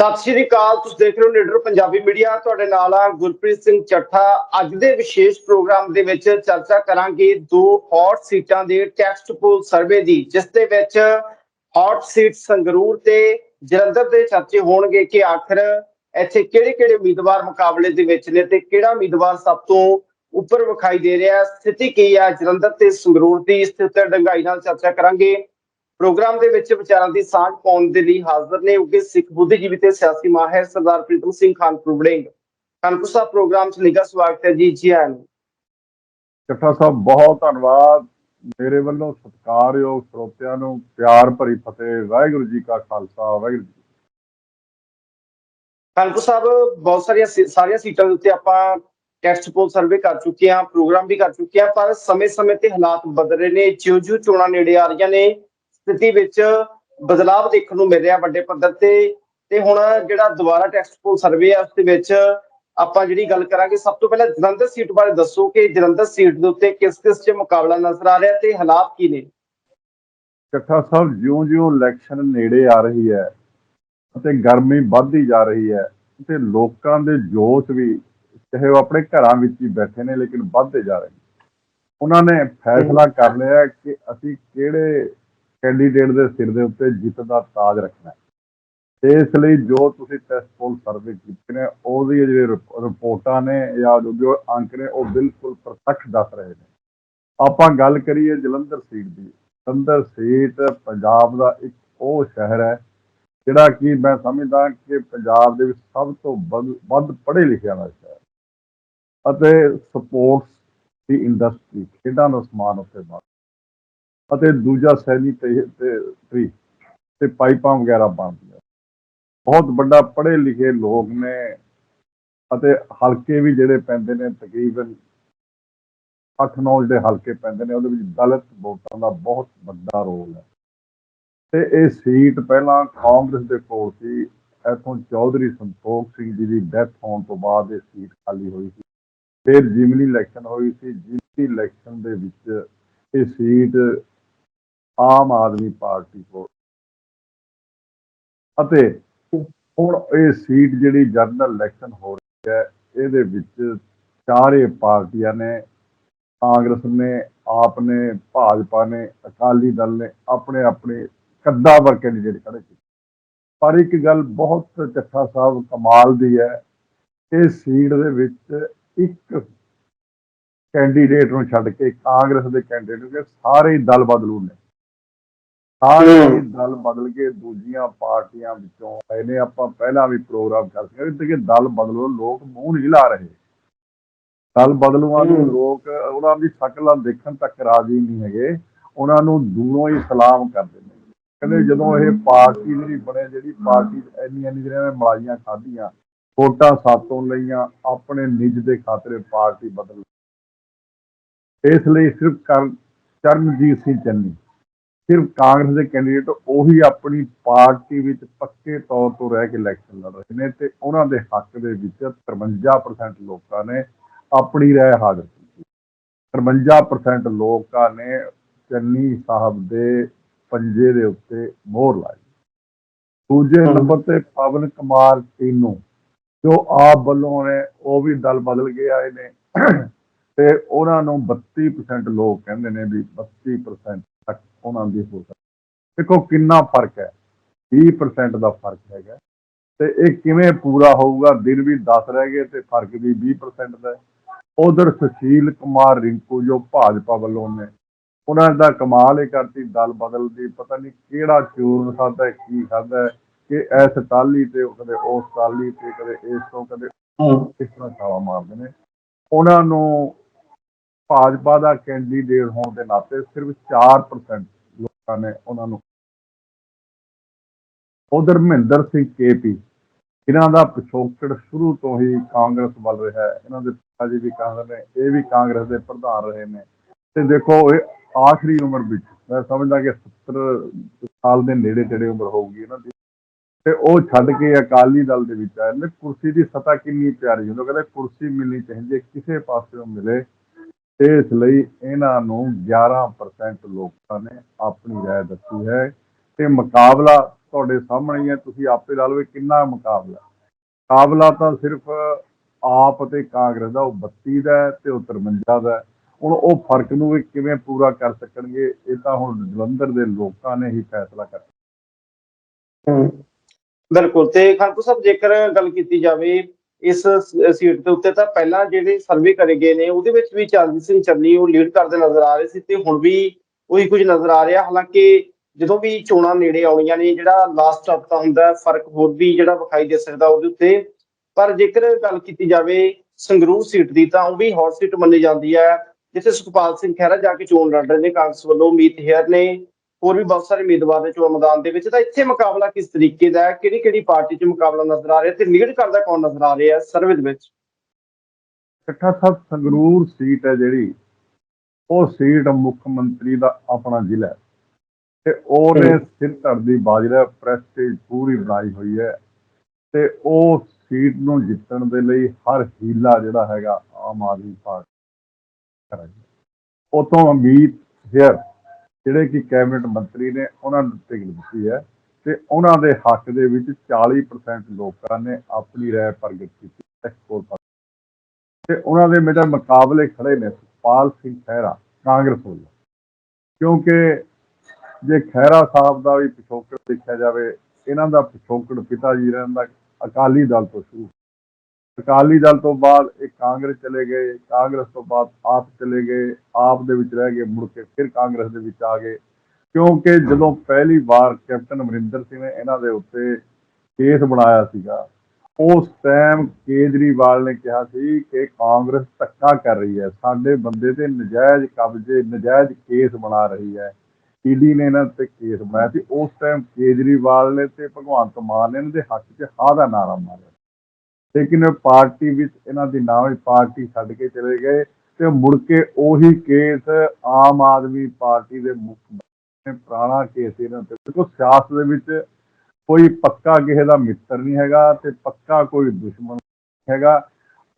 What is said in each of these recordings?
ਸਤਿ ਸ਼੍ਰੀ ਅਕਾਲ, ਤੁਸੀਂ ਦੇਖ ਰਹੇ ਹੋ ਲੀਡਰ ਪੰਜਾਬੀ ਮੀਡੀਆ। ਤੁਹਾਡੇ ਨਾਲ ਆ ਗੁਰਪ੍ਰੀਤ ਸਿੰਘ ਚੱਠਾ। ਅੱਜ ਦੇ ਵਿਸ਼ੇਸ਼ ਪ੍ਰੋਗਰਾਮ ਦੇ ਵਿੱਚ ਚਰਚਾ ਕਰਾਂਗੇ ਦੋ ਹੌਟ ਸੀਟਾਂ ਦੇ ਟੈਕਸਟ ਪੋਲ ਸਰਵੇ ਦੀ, ਜਿਸ ਦੇ ਵਿੱਚ ਹੌਟ ਸੀਟ ਸੰਗਰੂਰ ਤੇ ਜਲੰਧਰ ਦੇ ਚਰਚੇ ਹੋਣਗੇ ਕਿ ਆਖਰ ਇੱਥੇ ਕਿਹੜੇ-ਕਿਹੜੇ ਉਮੀਦਵਾਰ ਮੁਕਾਬਲੇ ਦੇ ਵਿੱਚ ਨੇ ਤੇ ਕਿਹੜਾ ਉਮੀਦਵਾਰ ਸਭ ਤੋਂ ਉੱਪਰ ਵਿਖਾਈ ਦੇ ਰਿਹਾ ਸਥਿਤੀ ਕੀ ਹੈ? ਜਲੰਧਰ ਤੇ ਸੰਗਰੂਰ ਦੀ ਇਸ ਤੇ ਡੰਗਾਈ ਨਾਲ ਚਰਚਾ ਕਰਾਂਗੇ। ਪ੍ਰੋਗਰਾਮ ਦੇ ਵਿੱਚ ਵਿਚਾਰਾਂ ਦੀ ਸਾਂਝ ਪਾਉਣ ਦੇ ਲਈ ਹਾਜ਼ਰ ਨੇ ਉੱਗੇ ਸਿੱਖ ਬੁੱਧੀਜੀਵੀ ਤੇ ਸਿਆਸੀ ਮਾਹਿਰ ਸਰਦਾਰ ਪ੍ਰੀਤਮ ਸਿੰਘ ਖਾਨਪੁਰ ਵੜਿੰਗ। ਖਾਨਪੁਰ ਸਾਹਿਬ ਪ੍ਰੋਗਰਾਮ 'ਚ ਨਿੱਘਾ ਸਵਾਗਤ ਹੈ ਜੀ ਜੀ ਆਇਆਂ ਨੂੰ। ਚੱਠਾ ਸਾਹਿਬ ਬਹੁਤ ਧੰਨਵਾਦ। ਮੇਰੇ ਵੱਲੋਂ ਸਤਿਕਾਰਯੋਗ ਸਰੋਤਿਆਂ ਨੂੰ ਪਿਆਰ ਭਰੀ ਫਤਿਹ। ਵਾਹਿਗੁਰੂ ਜੀ ਕਾ ਖਾਲਸਾ ਵਾਹਿਗੁਰੂ ਜੀ ਖਾਨਪੁਰ ਸਾਹਿਬ ਬਹੁਤ ਸਾਰੀਆਂ ਸਾਰੀਆਂ ਸੀਟਾਂ ਦੇ ਉੱਤੇ ਆਪਾਂ ਟੈਕਸਟ ਪੋਲ ਸਰਵੇ ਕਰ ਚੁੱਕੇ ਹਾਂ ਪ੍ਰੋਗਰਾਮ ਵੀ ਕਰ ਚੁੱਕੇ ਹਾਂ ਪਰ ਸਮੇਂ-ਸਮੇਂ ਤੇ ਹਾਲਾਤ ਬਦਲ ਰਹੇ ਨੇ। ਜਿਉਂ-ਜਿਉਂ ਚੋਣਾਂ ਨੇੜੇ ਆ ਰਹੀਆਂ ਨੇ ਸਥਿਤੀ ਵਿੱਚ ਬਦਲਾਵ ਦੇਖਣ ਨੂੰ ਮਿਲ ਰਿਹਾ ਵੱਡੇ ਪੱਧਰ ਤੇ। ਤੇ ਹੁਣ ਜਿਹੜਾ ਦੁਬਾਰਾ ਟੈਕਸਟ ਪੋਲ ਸਰਵੇ ਆ, ਉਸ ਦੇ ਵਿੱਚ ਆਪਾਂ ਜਿਹੜੀ ਗੱਲ ਕਰਾਂਗੇ, ਸਭ ਤੋਂ ਪਹਿਲਾਂ ਜਲੰਧਰ ਸੀਟ ਬਾਰੇ ਦੱਸੋ ਕਿ ਜਲੰਧਰ ਸੀਟ ਦੇ ਉੱਤੇ ਕਿਸ-ਕਿਸ 'ਚ ਮੁਕਾਬਲਾ ਨਜ਼ਰ ਆ ਰਿਹਾ ਤੇ ਹਾਲਾਤ ਕੀ ਨੇ? ਚੱਠਾ ਸਾਹਿਬ, ਜਿਉਂ-ਜਿਉਂ ਇਲੈਕਸ਼ਨ ਨੇੜੇ ਆ ਰਹੀ ਹੈ ਅਤੇ ਗਰਮੀ ਵੱਧਦੀ ਜਾ ਰਹੀ ਹੈ ਤੇ ਲੋਕਾਂ ਦੇ ਜੋਸ਼ ਵੀ ਚਾਹੇ ਉਹ ਆਪਣੇ ਘਰਾਂ ਵਿੱਚ ਹੀ ਬੈਠੇ ਨੇ, ਲੇਕਿਨ ਵੱਧਦੇ ਜਾ ਰਹੇ ਨੇ। ਉਹਨਾਂ ਨੇ ਫੈਸਲਾ ਕਰ ਲਿਆ ਕਿ ਅਸੀਂ ਕਿਹੜੇ ਕੈਂਡੀਡੇਟ ਦੇ ਸਿਰ ਦੇ ਉੱਤੇ ਜਿੱਤ ਦਾ ਤਾਜ ਰੱਖਣਾ ਇਸ ਲਈ ਜੋ ਤੁਸੀਂ ਟੈਸਟ ਪੋਲ ਸਰਵੇ ਕੀਤੇ ਨੇ, ਉਹਦੀ ਜਿਹੜੇ ਰਿਪ- ਰਿਪੋਰਟਾਂ ਨੇ ਜਾਂ ਜੋ- ਅੰਕ ਨੇ, ਉਹ ਬਿਲਕੁਲ ਪ੍ਰਤੱਖ ਦੱਸ ਰਹੇ ਨੇ। ਆਪਾਂ ਗੱਲ ਕਰੀਏ ਜਲੰਧਰ ਸੀਟ ਦੀ। ਜਲੰਧਰ ਸੀਟ ਪੰਜਾਬ ਦਾ ਇੱਕ ਉਹ ਸ਼ਹਿਰ ਹੈ, ਜਿਹੜਾ ਕਿ ਮੈਂ ਸਮਝਦਾ ਕਿ ਪੰਜਾਬ ਦੇ ਵਿੱਚ ਸਭ ਤੋਂ ਵੱਧ- ਵੱਧ ਪੜ੍ਹੇ ਲਿਖਿਆ ਦਾ ਸ਼ਹਿਰ ਅਤੇ ਸਪੋਰਟਸ ਦੀ ਇੰਡਸਟਰੀ ਖੇਡਾਂ ਦਾ ਸਮਾਨ ਉੱਤੇ ਬੰਦ ਅਤੇ ਦੂਜਾ ਸੈਨੀ ਤੇ ਤੇ ਪਾਈਪਾਂ ਵਗੈਰਾ ਬਣਦੀਆਂ। ਬਹੁਤ ਵੱਡਾ ਪੜ੍ਹੇ ਲਿਖੇ ਲੋਕ ਨੇ ਅਤੇ ਹਲਕੇ ਵੀ ਜਿਹੜੇ ਪੈਂਦੇ ਨੇ, ਤਕਰੀਬਨ 8-9 ਜਿਹੜੇ ਹਲਕੇ ਪੈਂਦੇ ਨੇ, ਉਹਦੇ ਵਿੱਚ ਦਲਿਤ ਵੋਟਾਂ ਦਾ ਬਹੁਤ ਵੱਡਾ ਰੋਲ ਹੈ। ਤੇ ਇਹ ਸੀਟ ਪਹਿਲਾਂ ਕਾਂਗਰਸ ਦੇ ਕੋਲ ਸੀ। ਇੱਥੋਂ ਚੌਧਰੀ ਸੰਤੋਖ ਸਿੰਘ ਜੀ ਦੀ ਡੈਥ ਹੋਣ ਤੋਂ ਬਾਅਦ ਇਹ ਸੀਟ ਖਾਲੀ ਹੋਈ ਸੀ। ਫਿਰ ਜਿਮਨੀ ਇਲੈਕਸ਼ਨ ਹੋਈ ਸੀ। ਜਿਮਨੀ ਇਲੈਕਸ਼ਨ ਦੇ ਵਿੱਚ ਇਹ ਸੀਟ ਆਮ ਆਦਮੀ ਪਾਰਟੀ ਕੋਲ। ਅਤੇ ਹੁਣ ਇਹ ਸੀਟ ਜਿਹੜੀ ਜਨਰਲ ਇਲੈਕਸ਼ਨ ਹੋ ਰਹੀ ਹੈ, ਇਹਦੇ ਵਿੱਚ ਚਾਰੇ ਪਾਰਟੀਆਂ ਨੇ, ਕਾਂਗਰਸ ਨੇ, ਆਪ ਨੇ, ਭਾਜਪਾ ਨੇ, ਅਕਾਲੀ ਦਲ ਨੇ ਆਪਣੇ ਆਪਣੇ ਕੱਦਾਵਰ ਕੈਂਡੀਡੇਟ ਖੜੇ ਕੀਤੇ। ਪਰ ਇੱਕ ਗੱਲ ਬਹੁਤ ਚੱਠਾ ਸਾਹਿਬ ਕਮਾਲ ਦੀ ਹੈ, ਇਹ ਸੀਟ ਦੇ ਵਿੱਚ ਇੱਕ ਕੈਂਡੀਡੇਟ ਨੂੰ ਛੱਡ ਕੇ ਕਾਂਗਰਸ ਦੇ ਕੈਂਡੀਡੇਟ ਦੇ ਸਾਰੇ ਹੀ ਦਲ ਬਦਲੂ ਨੇ। ਸਾਰੇ ਹੀ। ਦਲ ਬਦਲ ਕੇ ਦੂਜੀਆਂ ਪਾਰਟੀਆਂ ਵਿੱਚੋਂ ਆਏ ਨੇ। ਆਪਾਂ ਪਹਿਲਾਂ ਵੀ ਪ੍ਰੋਗਰਾਮ ਕਰ ਸਕਦੇ ਕਿ ਦਲ ਬਦਲੋ ਲੋਕ ਮੂੰਹ ਨਹੀਂ ਲਾ ਰਹੇ। ਦਲ ਬਦਲੂਆਂ ਨੂੰ। ਲੋਕ ਉਹਨਾਂ ਦੀ ਸ਼ਕਲਾਂ ਦੇਖਣ ਤੱਕ ਰਾਜ਼ੀ ਨਹੀਂ ਹੈਗੇ। ਉਹਨਾਂ ਨੂੰ ਦੂਰੋਂ ਹੀ ਸਲਾਮ ਕਰਦੇ ਨੇ। ਕਹਿੰਦੇ ਜਦੋਂ ਇਹ ਪਾਰਟੀ ਜਿਹੜੀ ਬਣੇ ਜਿਹੜੀ ਪਾਰਟੀ ਇੰਨੀਆਂ ਇੰਨੀ ਜਿਹੜੀਆਂ ਨੇ ਮਲਾਈਆਂ ਖਾਧੀਆਂ ਵੋਟਾਂ ਸਾਤੋਂ ਲਈਆਂ ਆਪਣੇ ਨਿੱਜ ਦੇ ਖਾਤਰੇ ਪਾਰਟੀ ਬਦਲ ਇਸ ਲਈ ਸਿਰਫ ਕਰ ਚਰਨਜੀਤ ਸਿੰਘ ਚੰਨੀ। ਸਿਰਫ ਕਾਂਗਰਸ ਦੇ ਕੈਂਡੀਡੇਟ ਉਹੀ ਆਪਣੀ ਪਾਰਟੀ ਵਿੱਚ ਪੱਕੇ ਤੌਰ ਤੋਂ ਰਹਿ ਕੇ ਇਲੈਕਸ਼ਨ ਲੜ ਰਹੇ ਨੇ ਤੇ ਉਹਨਾਂ ਦੇ ਹੱਕ ਦੇ ਵਿੱਚ 53% ਲੋਕਾਂ ਨੇ ਆਪਣੀ ਰਾਏ ਹਾਜ਼ਰ ਕੀਤੀ। 53% ਲੋਕਾਂ ਨੇ ਚੰਨੀ ਸਾਹਿਬ ਦੇ ਪੰਜੇ ਦੇ ਉੱਤੇ ਮੋਹਰ ਲਾਈ। ਦੂਜੇ। ਨੰਬਰ ਤੇ ਪਵਨ ਕੁਮਾਰ ਟੀਨੂ ਜੋ ਆਪ ਵੱਲੋਂ ਨੇ ਉਹ ਵੀ ਦਲ ਬਦਲ ਕੇ ਆਏ ਨੇ। ਤੇ ਉਹਨਾਂ ਨੂੰ 32% ਲੋਕ ਕਹਿੰਦੇ ਨੇ ਵੀ 32% ਤੱਕ ਉਹਨਾਂ ਦੀ ਹੋ। ਸਕਦੀ ਦੇਖੋ ਕਿੰਨਾ ਫ਼ਰਕ ਹੈ। 20% ਦਾ ਫ਼ਰਕ ਹੈਗਾ। ਤੇ ਇਹ ਕਿਵੇਂ ਪੂਰਾ ਹੋਊਗਾ? ਦਿਨ ਵੀ 10 ਰਹਿ ਗਏ ਤੇ ਫ਼ਰਕ ਵੀ 20% ਦਾ ਉਧਰ ਸੁਸ਼ੀਲ ਕੁਮਾਰ ਰਿੰਕੂ, ਜੋ ਭਾਜਪਾ ਵੱਲੋਂ ਨੇ, ਉਹਨਾਂ ਦਾ ਕਮਾਲ ਇਹ ਕਰਤੀ, ਦਲ ਬਦਲ ਦੀ ਪਤਾ ਨਹੀਂ ਕਿਹੜਾ ਚੂਰਨ ਖਾਦਾ ਕੀ ਖਾਦਾ ਕਿ ਐਸ ਟਾਲੀ ਤੇ ਕਦੇ ਉਸ ਟਾਲੀ ਤੇ, ਕਦੇ ਇਸ ਤੋਂ ਕਦੇ ਇਸ ਤਰ੍ਹਾਂ ਛਾਵਾ ਮਾਰਦੇ ਨੇ। ਉਹਨਾਂ ਨੂੰ ਭਾਜਪਾ ਦਾ ਕੈਂਡੀਡੇਟ ਹੋਣ ਦੇ ਨਾਤੇ ਸਿਰਫ 4% ਲੋਕਾਂ ਨੇ ਉਹਨਾਂ ਨੂੰ ਉਧਰ ਮਹਿੰਦਰ ਸਿੰਘ ਕੇਪੀ ਇਹਨਾਂ ਦਾ ਪਿਛੋਕੜ ਸ਼ੁਰੂ ਤੋਂ ਹੀ ਕਾਂਗਰਸ ਵੱਲ ਰਿਹਾ ਹੈ। ਇਹਨਾਂ ਦੇ ਪਿਤਾ ਜੀ ਵੀ ਕਾਂਗਰਸ ਨੇ ਇਹ ਵੀ ਕਾਂਗਰਸ ਦੇ ਪ੍ਰਧਾਨ ਰਹੇ ਨੇ। ਤੇ ਦੇਖੋ ਇਹ ਆਖਰੀ ਉਮਰ ਵਿੱਚ ਮੈਂ ਸਮਝਦਾ ਕਿ 70 ਸਾਲ ਦੇ ਨੇੜੇ ਤੇੜੇ ਉਮਰ ਹੋਊਗੀ ਇਹਨਾਂ ਦੀ। ਤੇ ਉਹ ਛੱਡ ਕੇ ਅਕਾਲੀ ਦਲ ਦੇ ਵਿੱਚ ਆਏ ਨੇ। ਕੁਰਸੀ ਦੀ ਸਤਾ ਕਿੰਨੀ ਪਿਆਰੀ ਹੁੰਦੀ ਕਹਿੰਦੇ ਕੁਰਸੀ ਮਿਲਣੀ ਚਾਹੀਦੀ ਹੈ, ਕਿਸੇ ਪਾਸਿਓਂ ਮਿਲੇ। ਇਸ ਲਈ ਇਹਨਾਂ ਨੂੰ 11% ਲੋਕਾਂ ਨੇ ਆਪਣੀ ਰਾਏ ਦਿੱਤੀ ਹੈ ਤੇ ਮੁਕਾਬਲਾ ਤੁਹਾਡੇ ਸਾਹਮਣੇ ਹੀ ਹੈ, ਤੁਸੀਂ ਆਪੇ ਲਾ ਲਓ ਕਿੰਨਾ ਮੁਕਾਬਲਾ ਮੁਕਾਬਲਾ ਤਾਂ ਸਿਰਫ ਆਪ ਅਤੇ ਕਾਂਗਰਸ ਦਾ, ਉਹ 32 ਦਾ ਹੈ ਤੇ ਉਹ 53 ਦਾ ਹੁਣ ਉਹ ਫ਼ਰਕ ਨੂੰ ਵੀ ਕਿਵੇਂ ਪੂਰਾ ਕਰ ਸਕਣਗੇ, ਇਹ ਤਾਂ ਹੁਣ ਜਲੰਧਰ ਦੇ ਲੋਕਾਂ ਨੇ ਹੀ ਫੈਸਲਾ ਕਰਨਾ ਬਿਲਕੁਲ, ਤੇ ਖਾਨਪੁਰ ਸਾਹਿਬ, ਜੇਕਰ ਗੱਲ ਕੀਤੀ ਜਾਵੇ ਇਸ ਸੀਟ ਦੇ ਉੱਤੇ ਤਾਂ ਪਹਿਲਾਂ ਜਿਹੜੇ ਸਰਵੇ ਕਰੇ ਗਏ ਨੇ, ਉਹਦੇ ਵਿੱਚ ਵੀ ਚਰਨਜੀਤ ਸਿੰਘ ਚੰਨੀ ਉਹ ਲੀਡ ਕਰਦੇ ਨਜ਼ਰ ਆ ਰਹੇ ਸੀ ਤੇ ਹੁਣ ਵੀ ਉਹੀ ਕੁਝ ਨਜ਼ਰ ਆ ਰਿਹਾ। ਹਾਲਾਂਕਿ ਜਦੋਂ ਵੀ ਚੋਣਾਂ ਨੇੜੇ ਆਉਣੀਆਂ ਨੇ, ਜਿਹੜਾ ਲਾਸਟ ਹਫਤਾ ਹੁੰਦਾ, ਫ਼ਰਕ ਹੋਰ ਵੀ ਜਿਹੜਾ ਵਿਖਾਈ ਦੇ ਸਕਦਾ ਉਹਦੇ ਉੱਤੇ। ਪਰ ਜੇਕਰ ਗੱਲ ਕੀਤੀ ਜਾਵੇ ਸੰਗਰੂਰ ਸੀਟ ਦੀ, ਤਾਂ ਉਹ ਵੀ ਹੌਟ ਸੀਟ ਮੰਨੀ ਜਾਂਦੀ ਹੈ, ਜਿੱਥੇ ਸੁਖਪਾਲ ਸਿੰਘ ਖਹਿਰਾ ਜਾ ਕੇ ਚੋਣ ਲੜ ਰਹੇ ਨੇ, ਕਾਂਗਰਸ ਵੱਲੋਂ ਮੀਤ ਹੇਅਰ ਨੇ। ਹੋਰ ਵੀ ਬਹੁਤ ਸਾਰੇ ਉਮੀਦਵਾਰ ਨੇ ਚੋਣ ਮੈਦਾਨ ਦੇ ਵਿੱਚ। ਤਾਂ ਇੱਥੇ ਮੁਕਾਬਲਾ ਕਿਸ ਤਰੀਕੇ ਦਾ ਹੈ? ਕਿਹੜੀ ਕਿਹੜੀ ਪਾਰਟੀ 'ਚ ਮੁਕਾਬਲਾ ਨਜ਼ਰ ਆ ਰਿਹਾ ਤੇ ਲੀਡ ਕਰਦਾ ਕੌਣ ਨਜ਼ਰ ਆ ਰਿਹਾ ਸਰਵੇ ਦੇ ਵਿੱਚ। ਇਕੱਠਾ ਸਾਹਿਬ ਸੰਗਰੂਰ ਸੀਟ ਹੈ ਜਿਹੜੀ। ਉਹ ਸੀਟ ਮੁੱਖ ਮੰਤਰੀ ਦਾ ਆਪਣਾ ਜ਼ਿਲ੍ਹਾ ਤੇ ਉਹਨੇ ਸਿਰ ਧੜ ਦੀ ਬਾਜਰਾ ਪ੍ਰੈਸਟੀਜ ਪੂਰੀ ਬਣਾਈ ਹੋਈ ਹੈ। ਤੇ ਉਹ ਸੀਟ ਨੂੰ ਜਿੱਤਣ ਦੇ ਲਈ ਹਰ ਹੀਲਾ ਜਿਹੜਾ ਹੈਗਾ ਆਮ ਆਦਮੀ ਪਾਰਟੀ ਕਰਾਂਗੀ। ਉਤੋਂ ਅਮੀਤ ਹੇਅਰ ਜਿਹੜੇ ਕਿ ਕੈਬਨਿਟ ਮੰਤਰੀ ਨੇ ਉਹਨਾਂ ਨੂੰ ਟਿਕਟ ਦਿੱਤੀ ਹੈ ਤੇ ਉਹਨਾਂ ਦੇ ਹੱਕ ਦੇ ਵਿੱਚ 40% ਲੋਕਾਂ ਨੇ ਆਪਣੀ ਰਾਏ ਪ੍ਰਗਟ ਕੀਤੀ ਐਕਸਪੋਰਟ ਤੇ ਉਹਨਾਂ ਦੇ ਮੇਰੇ ਮੁਕਾਬਲੇ ਖੜੇ ਨੇ ਸੁਖਪਾਲ ਸਿੰਘ ਖਹਿਰਾ, ਕਾਂਗਰਸ ਵੱਲੋਂ। ਕਿਉਂਕਿ ਜੇ ਖਹਿਰਾ ਸਾਹਿਬ ਦਾ ਵੀ ਪਿਛੋਕੜ ਦੇਖਿਆ ਜਾਵੇ, ਇਹਨਾਂ ਦਾ ਪਿਛੋਕੜ ਪਿਤਾ ਜੀ ਰਹਿਣ ਦਾ ਅਕਾਲੀ ਦਲ ਤੋਂ ਸ਼ੁਰੂ ਅਕਾਲੀ ਦਲ ਤੋਂ ਬਾਅਦ ਇਹ ਕਾਂਗਰਸ ਚਲੇ ਗਏ, ਕਾਂਗਰਸ ਤੋਂ ਬਾਅਦ ਆਪ ਚਲੇ ਗਏ, ਆਪ ਦੇ ਵਿੱਚ ਰਹਿ ਗਏ, ਮੁੜ ਕੇ ਫਿਰ ਕਾਂਗਰਸ ਦੇ ਵਿੱਚ ਆ ਗਏ। ਕਿਉਂਕਿ ਜਦੋਂ ਪਹਿਲੀ ਵਾਰ ਕੈਪਟਨ ਅਮਰਿੰਦਰ ਸਿੰਘ ਨੇ ਇਹਨਾਂ ਦੇ ਉੱਤੇ ਕੇਸ ਬਣਾਇਆ ਸੀਗਾ, ਉਸ ਟਾਈਮ ਕੇਜਰੀਵਾਲ ਨੇ ਕਿਹਾ ਸੀ ਕਿ ਕਾਂਗਰਸ ਧੱਕਾ ਕਰ ਰਹੀ ਹੈ, ਸਾਡੇ ਬੰਦੇ ਤੇ ਨਜਾਇਜ਼ ਕਬਜ਼ੇ, ਨਜਾਇਜ਼ ਕੇਸ ਬਣਾ ਰਹੀ ਹੈ। ਈਡੀ ਨੇ ਇਹਨਾਂ ਤੇ ਕੇਸ ਬਣਾਇਆ ਸੀ, ਉਸ ਟਾਈਮ ਕੇਜਰੀਵਾਲ ਨੇ ਤੇ ਭਗਵੰਤ ਮਾਨ ਨੇ ਇਹਨਾਂ ਦੇ ਹੱਕ 'ਚ ਹਾਂ ਦਾ ਨਾਰਾ ਮਾਰਿਆ। ਲੇਕਿਨ ਪਾਰਟੀ ਵਿੱਚ ਇਹਨਾਂ ਦੀ ਨਾਮ ਪਾਰਟੀ ਛੱਡ ਕੇ ਚਲੇ ਗਏ ਤੇ ਮੁੜ ਕੇ ਉਹੀ ਕੇਸ ਆਮ ਆਦਮੀ ਪਾਰਟੀ ਦੇ ਮੁੱਖ ਪੁਰਾਣਾ ਕੇਸ ਇਹਨਾਂ ਤੇ ਦੇਖੋ ਸਿਆਸਤ ਦੇ ਵਿੱਚ ਕੋਈ ਪੱਕਾ ਕਿਸੇ ਦਾ ਮਿੱਤਰ ਨਹੀਂ ਹੈਗਾ ਤੇ ਪੱਕਾ ਕੋਈ ਦੁਸ਼ਮਣ ਨਹੀਂ ਹੈਗਾ।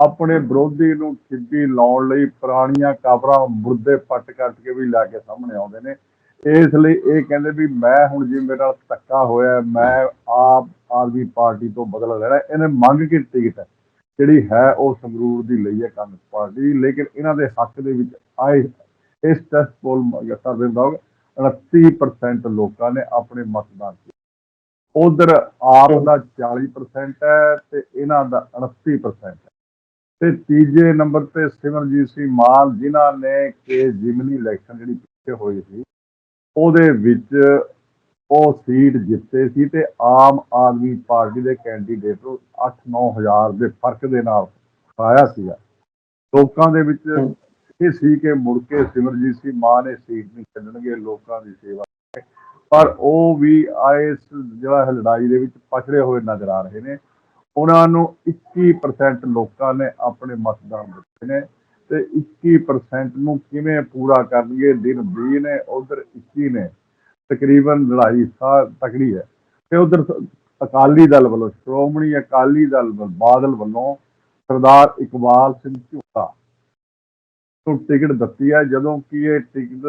ਆਪਣੇ ਵਿਰੋਧੀ ਨੂੰ ਖਿੱਬੀ ਲਾਉਣ ਲਈ ਪੁਰਾਣੀਆਂ ਕਬਰਾਂ ਮੁਰਦੇ ਪੱਟ ਕੱਟ ਕੇ ਵੀ ਲੈ ਕੇ ਸਾਹਮਣੇ ਆਉਂਦੇ ਨੇ। ਇਸ ਲਈ ਇਹ ਕਹਿੰਦੇ ਵੀ ਮੈਂ ਹੁਣ ਜੇ ਮੇਰੇ ਨਾਲ ਧੱਕਾ ਹੋਇਆ, ਮੈਂ ਆਪ ਆਦਮੀ ਪਾਰਟੀ ਤੋਂ ਬਦਲਾ ਲੈਣਾ, ਇਹਨੇ ਮੰਗ ਕੇ ਟਿਕਟ ਜਿਹੜੀ ਹੈ ਉਹ ਸੰਗਰੂਰ ਦੀ ਲਈ ਹੈ ਕਾਂਗਰਸ ਪਾਰਟੀ, ਲੇਕਿਨ ਇਹਨਾਂ ਦੇ ਹੱਕ ਦੇ ਵਿੱਚ ਆਏ, ਇਸ ਟੈਸਟ ਪੋਲ ਸਰਵੇ ਮੁਤਾਬਕ 29% ਲੋਕਾਂ ਨੇ ਆਪਣੇ ਮਤਦਾਨ ਕੀਤੇ। ਉਧਰ ਆਪ ਦਾ 40% ਹੈ ਤੇ ਇਹਨਾਂ ਦਾ 29% ਹੈ। ਤੇ ਤੀਜੇ ਨੰਬਰ ਤੇ ਸਿਮਰਜੀਤ ਸਿੰਘ ਮਾਨ, ਜਿਨ੍ਹਾਂ ਨੇ ਕਿ ਜਿਮਨੀ ਇਲੈਕਸ਼ਨ ਜਿਹੜੀ ਪਿੱਛੇ ਹੋਈ ਸੀ, ਉਹਦੇ ਵਿੱਚ ਉਹ ਸੀਟ ਜਿੱਤੇ ਸੀ ਤੇ ਆਮ ਆਦਮੀ ਪਾਰਟੀ ਦੇ ਕੈਂਡੀਡੇਟ ਨੂੰ 8-9 ਹਜ਼ਾਰ ਦੇ ਫ਼ਰਕ ਦੇ ਨਾਲ ਆਇਆ ਸੀਗਾ। ਲੋਕਾਂ ਦੇ ਵਿੱਚ ਇਹ ਸੀ ਕਿ ਮੁੜ ਕੇ ਸਿਮਰਜੀਤ ਸਿੰਘ ਮਾਨ ਇਹ ਸੀਟ ਨਹੀਂ ਛੱਡਣਗੇ ਲੋਕਾਂ ਦੀ ਸੇਵਾ ਪਰ ਉਹ ਵੀ ਆਏ ਇਸ ਜਿਹੜਾ ਲੜਾਈ ਦੇ ਵਿੱਚ ਪਛੜੇ ਹੋਏ ਨਜ਼ਰ ਆ ਰਹੇ ਨੇ। ਉਹਨਾਂ ਨੂੰ 21% ਲੋਕਾਂ ਨੇ ਆਪਣੇ ਮਤਦਾਨ ਦਿੱਤੇ ਨੇ ਤੇ 21% ਨੂੰ ਕਿਵੇਂ ਪੂਰਾ ਕਰਨਗੇ ਦਿਨ 20 ਨੇ ਉਧਰ 21 ਨੇ। ਤਕਰੀਬਨ ਲੜਾਈ ਸਾ ਤਕੜੀ ਹੈ। ਤੇ ਉਧਰ ਅਕਾਲੀ ਦਲ ਵੱਲੋਂ ਸ਼੍ਰੋਮਣੀ ਅਕਾਲੀ ਦਲ ਵੱਲ- ਬਾਦਲ ਵੱਲੋਂ ਸਰਦਾਰ ਇਕਬਾਲ ਸਿੰਘ ਝੂਟਾ ਨੂੰ ਟਿਕਟ ਦਿੱਤੀ ਹੈ। ਜਦੋਂ ਕਿ ਇਹ ਟਿਕਟ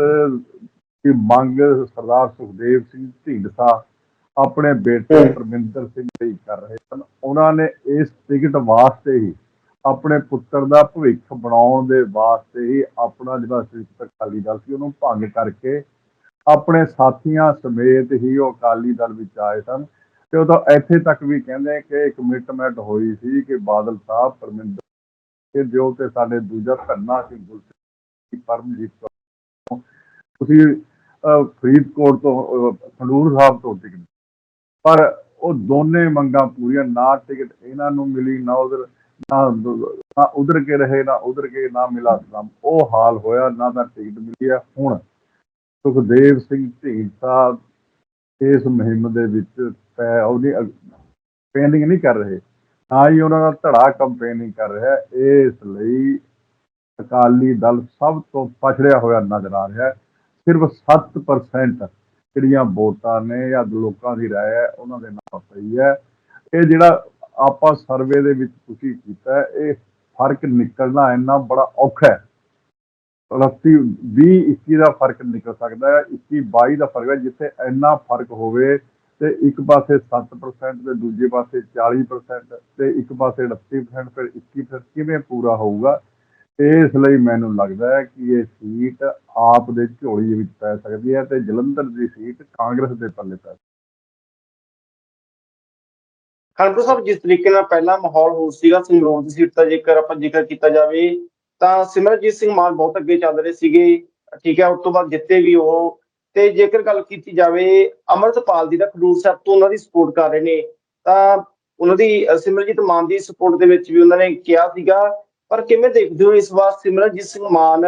ਦੀ ਮੰਗ ਸਰਦਾਰ ਸੁਖਦੇਵ ਸਿੰਘ ਢੀਂਡਸਾ ਆਪਣੇ ਬੇਟੇ ਪਰਮਿੰਦਰ ਸਿੰਘ ਲਈ ਕਰ ਰਹੇ ਸਨ। ਉਹਨਾਂ ਨੇ ਇਸ ਟਿਕਟ ਵਾਸਤੇ ਹੀ ਆਪਣੇ ਪੁੱਤਰ ਦਾ ਭਵਿੱਖ ਬਣਾਉਣ ਦੇ ਵਾਸਤੇ ਹੀ ਆਪਣਾ ਜਿਹੜਾ ਸੰਯੁਕਤ ਅਕਾਲੀ ਦਲ ਸੀ ਉਹਨੂੰ ਭੰਗ ਕਰਕੇ ਆਪਣੇ ਸਾਥੀਆਂ ਸਮੇਤ ਹੀ ਉਹ ਅਕਾਲੀ ਦਲ ਵਿੱਚ ਆਏ ਸਨ ਤੇ ਉਹ ਤਾਂ ਇੱਥੇ ਤੱਕ ਵੀ ਕਹਿੰਦੇ ਕਿ ਕਮਿਟਮੈਂਟ ਹੋਈ ਸੀ ਕਿ ਬਾਦਲ ਸਾਹਿਬ, ਪਰਮਿੰਦਰ ਕਿ ਦਿਓ ਤੇ ਸਾਡੇ ਦੂਜਾ ਧੰਨਾ ਸੀ ਗੁਲਸ਼ਨ ਪਰਮਜੀਤ ਕੌਰ ਤੁਸੀਂ ਫਰੀਦਕੋਟ ਤੋਂ ਖੰਡੂਰ ਸਾਹਿਬ ਤੋਂ ਟਿਕਟ ਪਰ ਉਹ ਦੋਨੇ ਮੰਗਾਂ ਪੂਰੀਆਂ, ਨਾ ਟਿਕਟ ਇਹਨਾਂ ਨੂੰ ਮਿਲੀ, ਨਾ ਉਧਰ, ਨਾ ਨਾ ਉਧਰ ਕੇ ਰਹੇ, ਨਾ ਉਧਰ ਕੇ ਨਾ ਮਿਲਾ ਸਲਾਮ। ਉਹ ਹਾਲ ਹੋਇਆ, ਨਾ ਤਾਂ ਟਿਕਟ ਮਿਲੀ ਆ ਹੁਣ ਸੁਖਦੇਵ ਸਿੰਘ ਢੀਂਡਸਾ ਇਸ ਮੁਹਿੰਮ ਦੇ ਵਿੱਚ ਪੈ ਉਹਦੀ ਕੈਂਪੇਨਿੰਗ ਨਹੀਂ ਕਰ ਰਹੇ ਨਾ ਹੀ ਉਹਨਾਂ ਦਾ ਧੜਾ ਕੰਪੇਨਿੰਗ ਕਰ ਰਿਹਾ ਇਸ ਲਈ ਅਕਾਲੀ ਦਲ ਸਭ ਤੋਂ ਪਛੜਿਆ ਹੋਇਆ ਨਜ਼ਰ ਆ ਰਿਹਾ ਹੈ ਸਿਰਫ 7% ਜਿਹੜੀਆਂ ਵੋਟਾਂ ਨੇ ਜਾਂ ਲੋਕਾਂ ਦੀ رائے ਹੈ ਉਹਨਾਂ ਦੇ ਨਾਲ ਪਈ ਹੈ ਇਹ ਜਿਹੜਾ ਆਪਾਂ ਸਰਵੇ ਦੇ ਵਿੱਚ ਤੁਸੀਂ ਕੀਤਾ ਹੈ, ਇਹ ਫਰਕ ਨਿਕਲਣਾ ਇੰਨਾ ਬੜਾ ਔਖਾ ਹੈ 29 20 21 ਦਾ ਫ਼ਰਕ ਨਿਕਲ ਸਕਦਾ ਹੈ 21 22 ਦਾ ਫ਼ਰਕ ਹੈ, ਜਿੱਥੇ ਇੰਨਾ ਫ਼ਰਕ ਹੋਵੇ ਤੇ ਇੱਕ ਪਾਸੇ 7% ਤੇ ਦੂਜੇ ਪਾਸੇ 40% ਤੇ ਇੱਕ ਪਾਸੇ 38% ਫਿਰ 21% ਕਿਵੇਂ ਪੂਰਾ ਹੋਊਗਾ? ਇਸ ਲਈ ਮੈਨੂੰ ਲੱਗਦਾ ਹੈ ਕਿ ਇਹ ਸੀਟ ਆਪ ਦੇ ਝੋਲੀ ਵਿੱਚ ਪੈ ਸਕਦੀ ਹੈ ਤੇ ਜਲੰਧਰ ਦੀ ਸੀਟ ਕਾਂਗਰਸ ਦੇ ਪੱਲੇ ਪੈ ਖਾਨਪੁਰ ਸਾਹਿਬ, ਜਿਸ ਤਰੀਕੇ ਨਾਲ ਪਹਿਲਾਂ ਮਾਹੌਲ ਹੋ ਸੀਗਾ, ਸੰਗਰੂਰ ਦੀ ਸੀਟ ਦਾ ਜੇਕਰ ਆਪਾਂ ਜ਼ਿਕਰ ਕੀਤਾ ਜਾਵੇ ਤਾਂ ਸਿਮਰਜੀਤ ਸਿੰਘ ਮਾਨ ਬਹੁਤ ਅੱਗੇ ਚੱਲ ਰਹੇ ਸੀਗੇ ਠੀਕ ਹੈ ਉਸ ਤੋਂ ਬਾਅਦ ਜਿੱਤੇ ਵੀ ਉਹ। ਤੇ ਜੇਕਰ ਗੱਲ ਕੀਤੀ ਜਾਵੇ ਅਮਰਤਪਾਲ ਦੀ ਦਾ ਖਡੂਰ ਸਾਹਿਬ ਤੋਂ ਉਹਨਾਂ ਦੀ ਸਪੋਰਟ ਕਰ ਰਹੇ ਨੇ। ਤਾਂ ਉਹਨਾਂ ਦੀ ਅ, ਸਿਮਰਜੀਤ ਮਾਨ ਦੀ ਸਪੋਰਟ ਦੇ ਵਿੱਚ ਵੀ ਉਹਨਾਂ ਨੇ ਕਿਹਾ ਸੀਗਾ। ਪਰ ਕਿਵੇਂ ਦੇਖਦੇ ਹੋ ਇਸ ਵਾਰ ਸਿਮਰਜੀਤ ਸਿੰਘ ਮਾਨ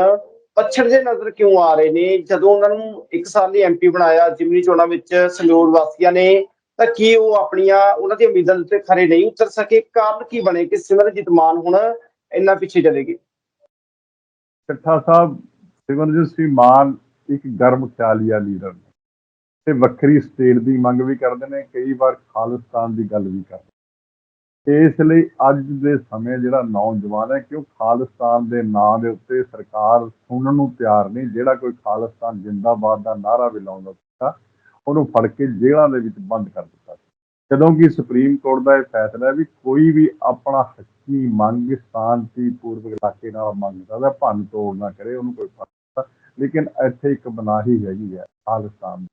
ਪਛੜ ਦੇ ਨਜ਼ਰ ਕਿਉਂ ਆ ਰਹੇ ਨੇ? ਜਦੋਂ ਉਹਨਾਂ ਨੂੰ ਇੱਕ ਸਾਲ ਲਈ ਐਮਪੀ ਬਣਾਇਆ ਜਿਮਨੀ ਚੋਣਾਂ ਵਿੱਚ ਸੰਗਰੂਰ ਵਾਸੀਆਂ ਨੇ ਤਾਂ ਕੀ ਉਹ ਆਪਣੀਆਂ ਉਹਨਾਂ ਦੀਆਂ ਉਮੀਦਾਂ ਦੇ ਉੱਤੇ ਖਰੇ ਨਹੀਂ ਉਤਰ ਸਕੇ? ਕਾਰਨ ਕੀ ਬਣੇ ਕਿ ਸਿਮਰਜੀਤ ਮਾਨ ਹੁਣ ਇੰਨਾ ਪਿੱਛੇ ਚਲੇ ਗਏ? ਚੱਠਾ ਸਾਹਿਬ, ਸਿਮਰਜੀਤ ਸਿੰਘ ਮਾਨ ਇੱਕ ਗਰਮ ਖਿਆਲੀਆ ਲੀਡਰ ਨੇ ਤੇ ਵੱਖਰੀ ਸਟੇਟ ਦੀ ਮੰਗ ਵੀ ਕਰਦੇ ਨੇ, ਕਈ ਵਾਰ ਖਾਲਿਸਤਾਨ ਦੀ ਗੱਲ ਵੀ ਕਰਦੇ ਇਸ ਲਈ ਅੱਜ ਦੇ ਸਮੇਂ ਜਿਹੜਾ ਨੌਜਵਾਨ ਹੈ, ਕਿਉਂ ਖਾਲਿਸਤਾਨ ਦੇ ਨਾਂ ਦੇ ਉੱਤੇ ਸਰਕਾਰ ਸੁਣਨ ਨੂੰ ਤਿਆਰ ਨਹੀਂ, ਜਿਹੜਾ ਕੋਈ ਖਾਲਿਸਤਾਨ ਜਿੰਦਾਬਾਦ ਦਾ ਨਾਰਾ ਵੀ ਲਾਉਂਦਾ ਸੀਗਾ ਉਹਨੂੰ ਫੜ ਕੇ ਜੇਲ੍ਹਾਂ ਦੇ ਵਿੱਚ ਬੰਦ ਕਰ ਦਿੱਤਾ ਸੀ। ਜਦੋਂ ਕਿ ਸੁਪਰੀਮ ਕੋਰਟ ਦਾ ਇਹ ਫੈਸਲਾ ਵੀ ਕੋਈ ਵੀ ਆਪਣਾ ਹੱਕੀ ਮੰਗ ਸ਼ਾਂਤੀ ਪੂਰਵਕ ਇਲਾਕੇ ਨਾਲ ਮੰਗਦਾ ਸਕਦਾ, ਭੰਨ ਤੋੜ ਨਾ ਕਰੇ, ਉਹਨੂੰ ਕੋਈ ਫ਼ਰਕ ਲੇਕਿਨ ਇੱਥੇ ਇੱਕ ਮਨਾਹੀ ਹੈਗੀ ਹੈ ਖਾਲਿਸਤਾਨ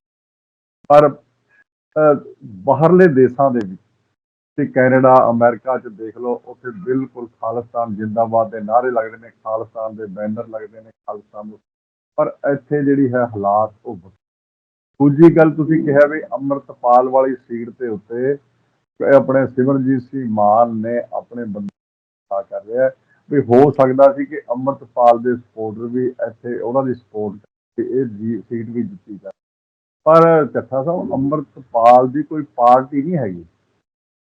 ਪਰ ਬਾਹਰਲੇ ਦੇਸ਼ਾਂ ਦੇ ਵਿੱਚ, ਤੇ ਕੈਨੇਡਾ, ਅਮਰੀਕਾ 'ਚ ਦੇਖ ਲਓ, ਉੱਥੇ ਬਿਲਕੁਲ ਖਾਲਿਸਤਾਨ ਜਿੰਦਾਬਾਦ ਦੇ ਨਾਅਰੇ ਲੱਗਦੇ ਨੇ ਖਾਲਿਸਤਾਨ ਦੇ ਬੈਨਰ ਲੱਗਦੇ ਨੇ ਖਾਲਿਸਤਾਨ ਨੂੰ ਪਰ ਇੱਥੇ ਜਿਹੜੀ ਹੈ ਹਾਲਾਤ ਉਹ ਵੱਖ- ਦੂਜੀ ਗੱਲ ਤੁਸੀਂ ਕਿਹਾ ਵੀ ਅੰਮ੍ਰਿਤਪਾਲ ਵਾਲੀ ਸੀਟ ਦੇ ਉੱਤੇ ਆਪਣੇ ਸਿਮਰਜੀਤ ਸਿੰਘ ਮਾਨ ਨੇ ਆਪਣੇ ਬੰਦੇ ਕਰ ਰਿਹਾ ਵੀ ਹੋ ਸਕਦਾ ਸੀ ਕਿ ਅੰਮ੍ਰਿਤਪਾਲ ਦੇ ਸਪੋਰਟਰ ਵੀ ਇੱਥੇ ਉਹਨਾਂ ਦੀ ਸਪੋਰਟ ਇਹ ਸੀਟ ਵੀ ਜਿੱਤੀ ਜਾ ਪਰ ਚੱਠਾ ਸਾਹਿਬ ਅੰਮ੍ਰਿਤਪਾਲ ਦੀ ਕੋਈ ਪਾਰਟੀ ਨਹੀਂ ਹੈਗੀ।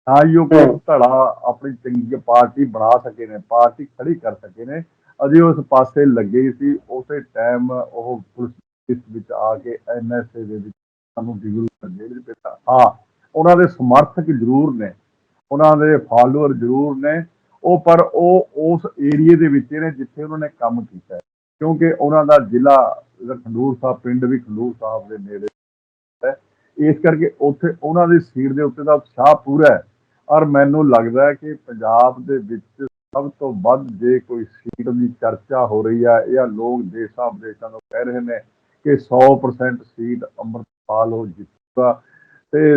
ਨਾ ਹੀ ਉਹ ਕੋਈ ਧੜਾ ਆਪਣੀ ਚੰਗੀ ਪਾਰਟੀ ਬਣਾ ਸਕੇ ਨੇ ਪਾਰਟੀ ਖੜੀ ਕਰ ਸਕੇ ਨੇ। ਅਜੇ ਉਸ ਪਾਸੇ ਲੱਗੇ ਸੀ ਉਸੇ ਟਾਈਮ ਉਹ ਪੁਲਿਸ ਵਿੱਚ ਆ ਕੇ ਐਨਐਸਏ ਦੇ ਵਿੱਚ ਸਾਨੂੰ ਡਿਗਰੂ ਜੇਲ੍ਹ ਵਿੱਚ ਭੇਜਿਆ ਹਾਂ, ਉਹਨਾਂ ਦੇ ਸਮਰਥਕ ਜ਼ਰੂਰ ਨੇ। ਉਹਨਾਂ ਦੇ ਫਾਲੋਅਰ ਜ਼ਰੂਰ ਨੇ। ਉਹ, ਪਰ ਉਹ ਉਸ ਏਰੀਏ ਦੇ ਵਿੱਚ ਨੇ ਜਿੱਥੇ ਉਹਨਾਂ ਨੇ ਕੰਮ ਕੀਤਾ ਕਿਉਂਕਿ ਉਹਨਾਂ ਦਾ ਜ਼ਿਲ੍ਹਾ ਖੰਡੂਰ ਸਾਹਿਬ, ਪਿੰਡ ਵੀ ਖੰਡੂਰ ਸਾਹਿਬ ਦੇ ਨੇੜੇ ਹੈ। ਇਸ ਕਰਕੇ ਉੱਥੇ ਉਹਨਾਂ ਦੀ ਸੀਟ ਦੇ ਉੱਤੇ ਦਾ ਉਤਸ਼ਾਹ ਪੂਰਾ ਹੈ। ਔਰ ਮੈਨੂੰ ਲੱਗਦਾ ਹੈ ਕਿ ਪੰਜਾਬ ਦੇ ਵਿੱਚ ਸਭ ਤੋਂ ਵੱਧ ਜੇ ਕੋਈ ਸੀਟ ਦੀ ਚਰਚਾ ਹੋ ਰਹੀ ਹੈ ਜਾਂ ਲੋਕ ਦੇਸ਼ਾਂ ਵਿਦੇਸ਼ਾਂ ਤੋਂ ਕਹਿ ਰਹੇ ਨੇ ਕਿ 100% ਸੀਟ ਅੰਮ੍ਰਿਤਪਾਲ ਉਹ ਜਿੱਤੂਗਾ। ਤੇ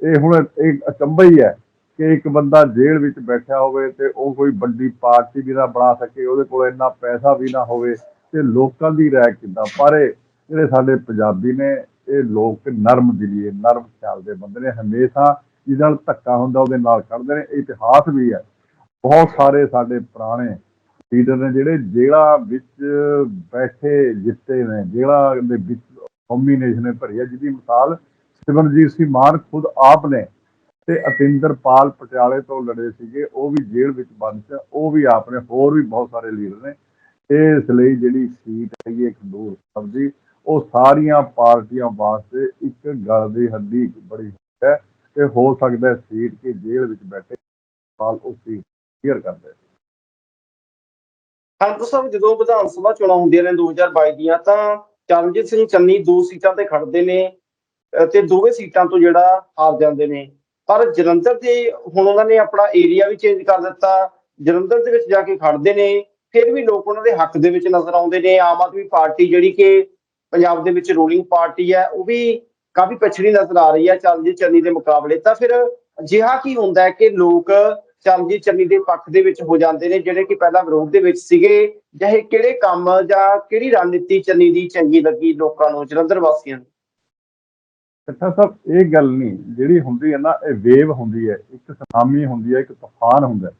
ਇਹ ਹੁਣ ਇੱਕ ਅਚੰਭਾ ਹੀ ਹੈ ਕਿ ਇੱਕ ਬੰਦਾ ਜੇਲ੍ਹ ਵਿੱਚ ਬੈਠਾ ਹੋਵੇ ਤੇ ਉਹ ਕੋਈ ਵੱਡੀ ਪਾਰਟੀ ਵੀ ਨਾ ਬਣਾ ਸਕੇ, ਉਹਦੇ ਕੋਲ ਇੰਨਾ ਪੈਸਾ ਵੀ ਨਾ ਹੋਵੇ ਤੇ ਲੋਕਾਂ ਦੀ ਰਾਏ ਕਿੱਦਾਂ? ਪਰ ਇਹ ਜਿਹੜੇ ਸਾਡੇ ਪੰਜਾਬੀ ਨੇ, ਇਹ ਲੋਕ ਨਰਮ ਦਿਲੀਏ ਨਰਮ ਖਿਆਲ ਦੇ ਬੰਦੇ ਨੇ। ਹਮੇਸ਼ਾ ਜਿਹਦੇ ਨਾਲ ਧੱਕਾ ਹੁੰਦਾ, ਉਹਦੇ ਨਾਲ ਖੜਦੇ ਨੇ। ਇਤਿਹਾਸ ਵੀ ਹੈ। ਬਹੁਤ ਸਾਰੇ ਸਾਡੇ ਪੁਰਾਣੇ ਲੀਡਰ ਨੇ ਜਿਹੜੇ ਜੇਲ੍ਹਾਂ ਵਿੱਚ ਬੈਠੇ, ਜਿੱਤੇ ਨੇ, ਜੇਲ੍ਹਾਂ ਦੇ ਵਿੱਚ ਕੰਬੀਨੇਸ਼ਨ ਨੇ ਭਰੀ ਹੈ ਜਿਹਦੀ ਮਿਸਾਲ ਸਿਮਰਜੀਤ ਸਿੰਘ ਮਾਨ ਖੁਦ ਆਪ ਨੇ ਤੇ ਅਤਿੰਦਰਪਾਲ ਪਟਿਆਲੇ ਤੋਂ ਲੜੇ ਸੀਗੇ, ਉਹ ਵੀ ਜੇਲ੍ਹ ਵਿੱਚ ਬੰਦ ਸੀ ਉਹ ਵੀ ਆਪ ਨੇ, ਹੋਰ ਵੀ ਬਹੁਤ ਸਾਰੇ ਲੀਡਰ ਨੇ। ਇਸ ਲਈ ਜਿਹੜੀ ਸੀਟ ਹੈਗੀ ਹੈ ਖਡੂਰ ਸਾਹਿਬ ਉਹ ਸਾਰੀਆਂ ਪਾਰਟੀਆਂ ਵਾਸਤੇ ਇੱਕ ਗੱਲ ਦੀ ਹੱਡੀ ਬੜੀ ਹੈ ਤੇ ਹੋ ਸਕਦਾ ਸੀਟ ਕਿ ਜੇਲ੍ਹ ਵਿੱਚ ਬੈਠੇ ਪਾਲ ਉਹ ਸੀਟ ਕਲੀਅਰ ਕਰਦੇ ਖਾਨਪੁਰ ਸਾਹਿਬ, ਜਦੋਂ ਵਿਧਾਨ ਸਭਾ ਚੋਣਾਂ ਹੁੰਦੀਆਂ ਨੇ 2022 ਦੀਆਂ, ਤਾਂ ਚਰਨਜੀਤ ਸਿੰਘ ਚੰਨੀ ਦੋ ਸੀਟਾਂ ਤੇ ਖੜਦੇ ਨੇ ਤੇ ਦੋਵੇਂ ਸੀਟਾਂ ਤੋਂ ਜਿਹੜਾ ਹਾਰ ਜਾਂਦੇ ਨੇ। ਪਰ ਜਲੰਧਰ ਦੇ, ਹੁਣ ਉਹਨਾਂ ਨੇ ਆਪਣਾ ਏਰੀਆ ਵੀ ਚੇਂਜ ਕਰ ਦਿੱਤਾ। ਜਲੰਧਰ ਦੇ ਵਿੱਚ ਜਾ ਕੇ ਖੜਦੇ ਨੇ, ਫਿਰ ਵੀ ਲੋਕ ਉਹਨਾਂ ਦੇ ਹੱਕ ਦੇ ਵਿੱਚ ਨਜ਼ਰ ਆਉਂਦੇ ਨੇ। ਆਮ ਆਦਮੀ ਪਾਰਟੀ ਜਿਹੜੀ ਕਿ ਪੰਜਾਬ ਦੇ ਵਿੱਚ ਰੂਲਿੰਗ ਪਾਰਟੀ ਹੈ, ਉਹ ਵੀ ਕਾਫੀ ਪਛੜੀ ਨਜ਼ਰ ਆ ਰਹੀ ਹੈ ਚਰਨਜੀਤ ਚੰਨੀ ਦੇ ਮੁਕਾਬਲੇ। ਤਾਂ ਫਿਰ ਅਜਿਹਾ ਕੀ ਹੁੰਦਾ ਹੈ ਕਿ ਲੋਕ ਚਰਨਜੀਤ ਚੰਨੀ ਦੇ ਪੱਖ ਦੇ ਵਿੱਚ ਹੋ ਜਾਂਦੇ ਨੇ, ਜਿਹੜੇ ਕਿ ਪਹਿਲਾਂ ਵਿਰੋਧ ਦੇ ਵਿੱਚ ਸੀਗੇ। ਚਾਹੇ ਕਿਹੜੇ ਕੰਮ ਜਾਂ ਕਿਹੜੀ ਰਣਨੀਤੀ ਚੰਨੀ ਦੀ ਚੰਗੀ ਲੱਗੀ ਲੋਕਾਂ ਨੂੰ, ਜਲੰਧਰ ਵਾਸੀਆਂ ਨੂੰ? ਅੱਛਾ ਸਾਹਿਬ ਇਹ ਗੱਲ ਨਹੀਂ। ਜਿਹੜੀ ਹੁੰਦੀ ਹੈ ਨਾ, ਇਹ ਵੇਵ ਹੁੰਦੀ ਹੈ। ਇੱਕ ਸੁਨਾਮੀ ਹੁੰਦੀ ਹੈ, ਇੱਕ ਤੂਫਾਨ ਹੁੰਦਾ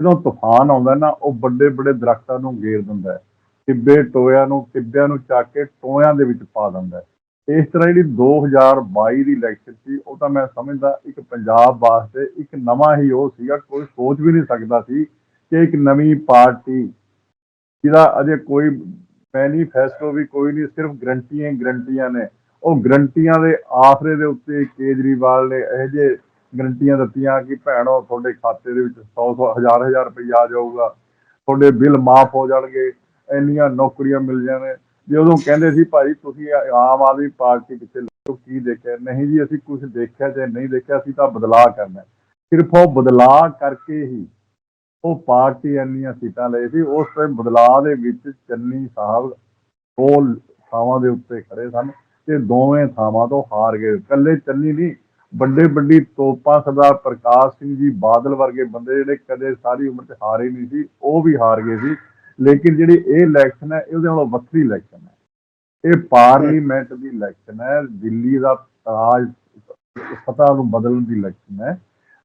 ਜਦੋਂ ਤੂਫਾਨ ਆਉਂਦਾ ਨਾ, ਉਹ ਵੱਡੇ ਵੱਡੇ ਦਰਖਤਾਂ ਨੂੰ ਗੇਰ ਦਿੰਦਾ ਹੈ। ਟਿੱਬੇ ਟੋਇਆਂ ਨੂੰ, ਟਿੱਬਿਆਂ ਨੂੰ ਚੱਕ ਕੇ ਟੋਇਆਂ ਦੇ ਵਿੱਚ ਪਾ ਦਿੰਦਾ ਹੈ। ਇਸ ਤਰ੍ਹਾਂ ਜਿਹੜੀ 2022 ਦੀ ਇਲੈਕਸ਼ਨ ਸੀ, ਉਹ ਤਾਂ ਮੈਂ ਸਮਝਦਾ ਇੱਕ ਪੰਜਾਬ ਵਾਸਤੇ ਇੱਕ ਨਵਾਂ ਹੀ ਉਹ ਸੀਗਾ, ਕੋਈ ਸੋਚ ਵੀ ਨਹੀਂ ਸਕਦਾ ਸੀ ਕਿ ਇੱਕ ਨਵੀਂ ਪਾਰਟੀ ਜਿਹਦਾ ਅਜੇ ਕੋਈ ਮੈਨੀਫੈਸਟੋ ਵੀ ਕੋਈ ਨਹੀਂ, ਸਿਰਫ ਗਰੰਟੀਆਂ ਹੀ ਗਰੰਟੀਆਂ ਨੇ। ਉਹ ਗਰੰਟੀਆਂ ਦੇ ਆਸਰੇ ਦੇ ਉੱਤੇ ਕੇਜਰੀਵਾਲ ਨੇ ਇਹੋ ਜਿਹੇ ਗਰੰਟੀਆਂ ਦਿੱਤੀਆਂ ਕਿ ਭੈਣੋ, ਤੁਹਾਡੇ ਖਾਤੇ ਦੇ ਵਿੱਚ 100 100 ਹਜ਼ਾਰ ਹਜ਼ਾਰ ਰੁਪਈਆ ਆ ਜਾਊਗਾ, ਤੁਹਾਡੇ ਬਿੱਲ ਮਾਫ ਹੋ ਜਾਣਗੇ, ਇੰਨੀਆਂ ਨੌਕਰੀਆਂ ਮਿਲ ਜਾਣ। ਜੇ ਉਦੋਂ ਕਹਿੰਦੇ ਸੀ, ਭਾਈ ਤੁਸੀਂ ਆਮ ਆਦਮੀ ਪਾਰਟੀ ਕਿਤੇ ਲੋਕ ਕੀ ਦੇਖਿਆ? ਨਹੀਂ ਜੀ, ਅਸੀਂ ਕੁਝ ਦੇਖਿਆ ਜਾਂ ਨਹੀਂ ਦੇਖਿਆ, ਅਸੀਂ ਤਾਂ ਬਦਲਾਅ ਕਰਨਾ ਸਿਰਫ ਉਹ ਬਦਲਾਅ ਕਰਕੇ ਹੀ ਉਹ ਪਾਰਟੀ ਇੰਨੀਆਂ ਸੀਟਾਂ ਲਏ ਸੀ। ਉਸ ਟਾਈਮ ਬਦਲਾਅ ਦੇ ਵਿੱਚ ਚੰਨੀ ਸਾਹਿਬ ਦੋ ਥਾਵਾਂ ਦੇ ਉੱਤੇ ਖੜੇ ਸਨ ਤੇ ਦੋਵੇਂ ਥਾਵਾਂ ਤੋਂ ਹਾਰ ਗਏ। ਇਕੱਲੇ ਚੰਨੀ ਨਹੀਂ, ਵੱਡੇ ਵੱਡੀ ਤੋਪਾਂ ਸਰਦਾਰ ਪ੍ਰਕਾਸ਼ ਸਿੰਘ ਜੀ ਬਾਦਲ ਵਰਗੇ ਬੰਦੇ ਜਿਹੜੇ ਕਦੇ ਸਾਰੀ ਉਮਰ 'ਚ ਹਾਰੇ ਨਹੀਂ ਸੀ, ਉਹ ਵੀ ਹਾਰ ਗਏ ਸੀ। ਲੇਕਿਨ ਜਿਹੜੀ ਇਹ ਇਲੈਕਸ਼ਨ ਹੈ, ਇਹਦੇ ਨਾਲੋਂ ਵੱਖਰੀ ਇਲੈਕਸ਼ਨ ਹੈ। ਇਹ ਪਾਰਲੀਮੈਂਟ ਦੀ ਇਲੈਕਸ਼ਨ ਹੈ, ਦਿੱਲੀ ਦਾ ਤਾਜ ਸਤਾ ਨੂੰ ਬਦਲਣ ਦੀ ਇਲੈਕਸ਼ਨ ਹੈ।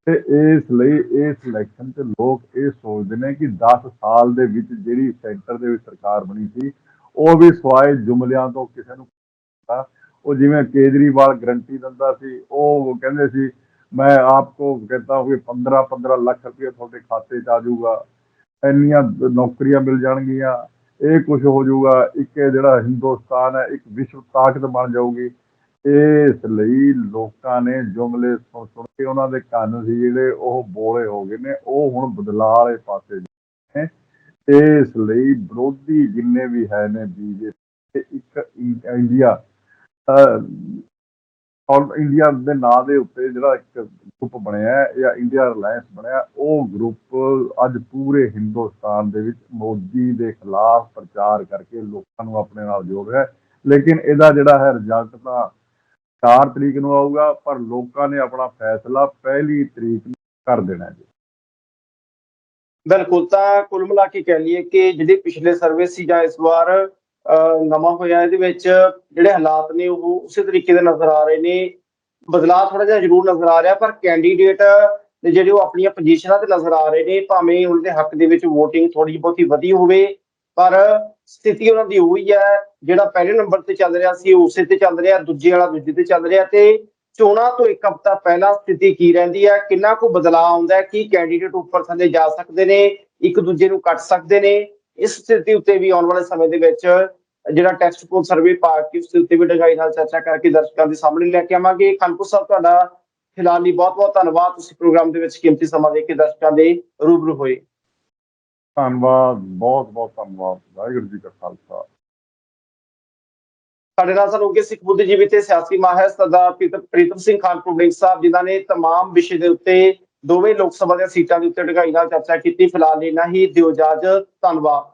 ਤੇ ਇਸ ਲਈ ਇਸ ਇਲੈਕਸ਼ਨ 'ਚ ਲੋਕ ਇਹ ਸੋਚਦੇ ਨੇ ਕਿ 10 ਸਾਲ ਦੇ ਵਿੱਚ ਜਿਹੜੀ ਸੈਂਟਰ ਦੇ ਵਿੱਚ ਸਰਕਾਰ ਬਣੀ ਸੀ, ਉਹ ਵੀ ਸਵਾਏ ਜੁਮਲਿਆਂ ਤੋਂ ਕਿਸੇ ਨੂੰ ਉਹ ਜਿਵੇਂ ਕੇਜਰੀਵਾਲ ਗਰੰਟੀ ਦਿੰਦਾ ਸੀ, ਉਹ ਕਹਿੰਦੇ ਸੀ, ਮੈਂ ਆਪਕੋ ਕਹਿੰਦਾ ਹੂੰ 15 15 ਲੱਖ ਰੁਪਏ ਤੁਹਾਡੇ ਖਾਤੇ 'ਚ ਆ ਜਾਊਗਾ। ਇੰਨੀਆਂ ਨੌਕਰੀਆਂ ਮਿਲ ਜਾਣਗੀਆਂ, ਇਹ ਕੁਝ ਹੋ ਜਾਊਗਾ, ਇੱਕ ਇਹ ਜਿਹੜਾ ਹਿੰਦੁਸਤਾਨ ਹੈ, ਇੱਕ ਵਿਸ਼ਵ ਤਾਕਤ ਬਣ ਜਾਊਗੀ। ਇਸ ਲਈ ਲੋਕਾਂ ਨੇ ਜੁਮਲੇ ਸੁਣ ਸੁਣ ਕੇ ਉਹਨਾਂ ਦੇ ਕੰਨ ਸੀ ਜਿਹੜੇ ਉਹ ਬੋਲੇ ਹੋ ਗਏ ਨੇ, ਉਹ ਹੁਣ ਬਦਲਾਅ ਵਾਲੇ ਪਾਸੇ ਨੇ। ਇਸ ਲਈ ਵਿਰੋਧੀ ਜਿੰਨੇ ਵੀ ਹੈ ਨੇ, ਬੀਜੇਪੀ ਇੱਕ ਇੰਡੀਆ ਔਰ ਇੰਡੀਆ ਦੇ ਨਾਂ ਦੇ ਉੱਤੇ ਜਿਹੜਾ ਇੱਕ ਗਰੁੱਪ ਬਣਿਆ ਜਾਂ ਇੰਡੀਆ ਰਿਲਾਇੰਸ ਬਣਿਆ, ਉਹ ਗਰੁੱਪ ਅੱਜ ਪੂਰੇ ਹਿੰਦੁਸਤਾਨ ਦੇ ਵਿੱਚ ਮੋਦੀ ਦੇ ਖਿਲਾਫ ਪ੍ਰਚਾਰ ਕਰਕੇ ਲੋਕਾਂ ਨੂੰ ਆਪਣੇ ਨਾਲ ਜੋੜ ਰਿਹਾ ਲੇਕਿਨ ਇਹਦਾ ਜਿਹੜਾ ਹੈ ਰਿਜ਼ਲਟ ਤਾਂ 4 ਤਰੀਕ ਨੂੰ ਆਊਗਾ, ਪਰ ਲੋਕਾਂ ਨੇ ਆਪਣਾ ਫੈਸਲਾ ਪਹਿਲੀ ਤਰੀਕ ਨੂੰ ਕਰ ਦੇਣਾ ਜੀ। ਬਿਲਕੁਲ, ਤਾਂ ਕੁੱਲ ਮਿਲਾ ਕੇ ਕਹਿ ਲਈਏ ਕਿ ਜਿਹੜੇ ਪਿਛਲੇ ਸਰਵੇ ਸੀ ਜਾਂ ਇਸ ਵਾਰ ਨਵਾਂ ਹੋਇਆ, ਇਹਦੇ ਵਿੱਚ ਜਿਹੜੇ ਹਾਲਾਤ ਨੇ ਉਹ ਉਸੇ ਤਰੀਕੇ ਦੇ ਨਜ਼ਰ ਆ ਰਹੇ ਨੇ। ਬਦਲਾਅ ਥੋੜਾ ਜਿਹਾ ਜ਼ਰੂਰ ਨਜ਼ਰ ਆ ਰਿਹਾ, ਪਰ ਕੈਂਡੀਡੇਟ ਦੇ ਜਿਹੜੇ ਉਹ ਆਪਣੀਆਂ ਪੋਜੀਸ਼ਨਾਂ ਤੇ ਨਜ਼ਰ ਆ ਰਹੇ ਨੇ, ਭਾਵੇਂ ਉਹਨਾਂ ਦੇ ਹੱਕ ਦੇ ਵਿੱਚ VOTING ਥੋੜੀ ਬਹੁਤੀ ਵਧੀ ਹੋਵੇ, ਪਰ ਸਥਿਤੀ ਉਹਨਾਂ ਦੀ ਉਹੀ ਹੈ, ਜਿਹੜਾ ਪਹਿਲੇ ਨੰਬਰ ਤੇ ਚੱਲ ਰਿਹਾ ਸੀ, ਉਸੇ ਤੇ ਚੱਲ ਰਿਹਾ, ਦੂਜੇ ਵਾਲਾ ਦੂਜੇ ਤੇ ਚੱਲ ਰਿਹਾ ਤੇ ਚੋਣਾਂ ਤੋਂ ਇੱਕ ਹਫ਼ਤਾ ਪਹਿਲਾਂ ਸਥਿਤੀ ਕੀ ਰਹਿੰਦੀ ਹੈ, ਕਿੰਨਾ ਕੁ ਬਦਲਾਅ ਆਉਂਦਾ ਹੈ, ਕੀ ਕੈਂਡੀਡੇਟ ਉੱਪਰ ਥੱਲੇ ਜਾ ਸਕਦੇ ਨੇ, ਇੱਕ ਦੂਜੇ ਨੂੰ ਕੱਟ ਸਕਦੇ ਨੇ। ਇਸ ਸਥਿਤੀ ਉੱਤੇ ਵੀ ਆਉਣ ਵਾਲੇ ਸਮੇਂ ਦੇ ਵਿੱਚ ਜਿਹੜਾ ਟੈਕਸਟ ਪੋਲ ਸਰਵੇ ਪਾ ਕੇ ਉਸ ਦੇ ਉੱਤੇ ਵੀ ਡੰਗਾਈ ਨਾਲ ਚਰਚਾ ਕਰਕੇ ਦਰਸ਼ਕਾਂ ਦੇ ਸਾਹਮਣੇ ਲੈ ਕੇ ਆਵਾਂਗੇ ਖਾਨਪੁਰ ਸਾਹਿਬ ਤੁਹਾਡਾ ਫਿਲਹਾਲ ਲਈ ਬਹੁਤ ਬਹੁਤ ਧੰਨਵਾਦ ਤੁਸੀਂ ਪ੍ਰੋਗਰਾਮ ਦੇ ਵਿੱਚ ਕੀਮਤੀ ਸਮਾਂ ਦੇ ਕੇ ਦਰਸ਼ਕਾਂ ਦੇ ਰੂਬਰੂ ਹੋਏ ਧੰਨਵਾਦ ਬਹੁਤ ਬਹੁਤ ਧੰਨਵਾਦ ਵਾਹਿਗੁਰੂ ਜੀ ਕਾ ਖਾਲਸਾ ਸਾਡੇ ਨਾਲ ਸਾਨੂੰ ਕਿ ਸਿੱਖ ਬੁੱਧੀਜੀਵੀ ਤੇ ਸਿਆਸੀ ਮਾਹਿਰ ਸਰਦਾਰ ਪ੍ਰੀਤਮ ਪ੍ਰੀਤਮ ਸਿੰਘ ਖਾਨ ਪੁਬਲਿਕ ਸਾਹਿਬ ਜਿਨ੍ਹਾਂ ਨੇ तमाम ਵਿਸ਼ੇ ਦੇ ਉੱਤੇ ਦੋਵੇਂ ਲੋਕ ਸਭਾ ਦੀਆਂ ਸੀਟਾਂ ਦੇ ਉੱਤੇ ਢਗਾਈ ਨਾਲ ਚਰਚਾ ਕੀਤੀ। ਫਿਲਹਾਲ ਇਹਨਾਂ ਹੀ। ਦਿਓ ਇਜਾਜ਼ਤ। ਧੰਨਵਾਦ।